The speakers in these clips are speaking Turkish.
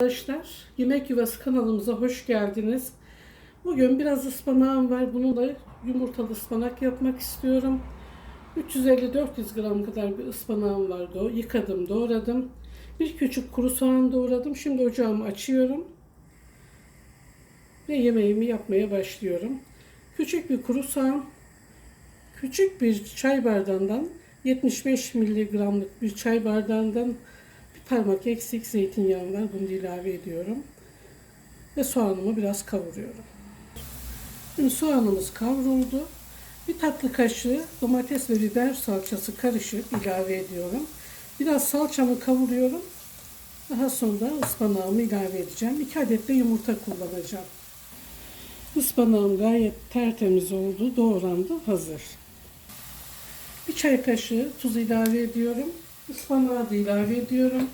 Arkadaşlar Yemek Yuvası kanalımıza hoş geldiniz. Bugün biraz ıspanağım var. Bununla yumurtalı ıspanak yapmak istiyorum. 350-400 gram kadar bir ıspanağım vardı. Yıkadım, doğradım. Bir küçük kuru soğan doğradım. Şimdi ocağımı açıyorum. Ve yemeğimi yapmaya başlıyorum. Küçük bir kuru soğan, küçük bir çay bardağından 75 miligramlık bir çay bardağından parmak eksik zeytinyağım var. Bunu ilave ediyorum. Ve soğanımı biraz kavuruyorum. Şimdi soğanımız kavruldu. Bir tatlı kaşığı domates ve biber salçası karışık ilave ediyorum. Biraz salçamı kavuruyorum. Daha sonra ıspanağımı ilave edeceğim. 2 adet de yumurta kullanacağım. Ispanağım gayet tertemiz oldu. Doğrandı. Hazır. Bir çay kaşığı tuz ilave ediyorum. Ispanağı da ilave ediyorum.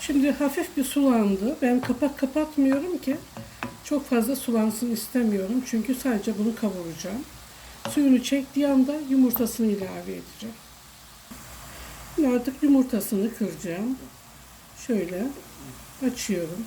Şimdi hafif bir sulandı. Ben kapak kapatmıyorum ki çok fazla sulansın istemiyorum. Çünkü sadece bunu kavuracağım. Suyunu çektiği anda yumurtasını ilave edeceğim. Şimdi artık yumurtasını kıracağım. Şöyle açıyorum.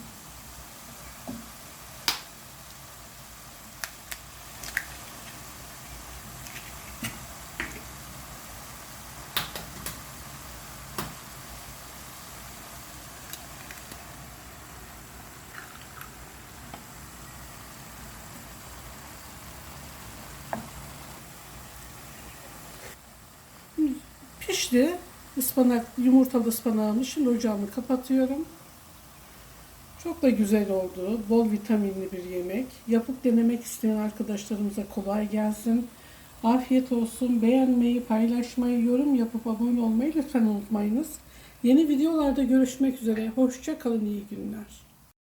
Pişti. Ispanak, yumurtalı ıspanağımı şimdi ocağımı kapatıyorum. Çok da güzel oldu. Bol vitaminli bir yemek. Yapıp denemek isteyen arkadaşlarımıza kolay gelsin. Afiyet olsun. Beğenmeyi, paylaşmayı, yorum yapıp abone olmayı lütfen unutmayınız. Yeni videolarda görüşmek üzere. Hoşça kalın, iyi günler.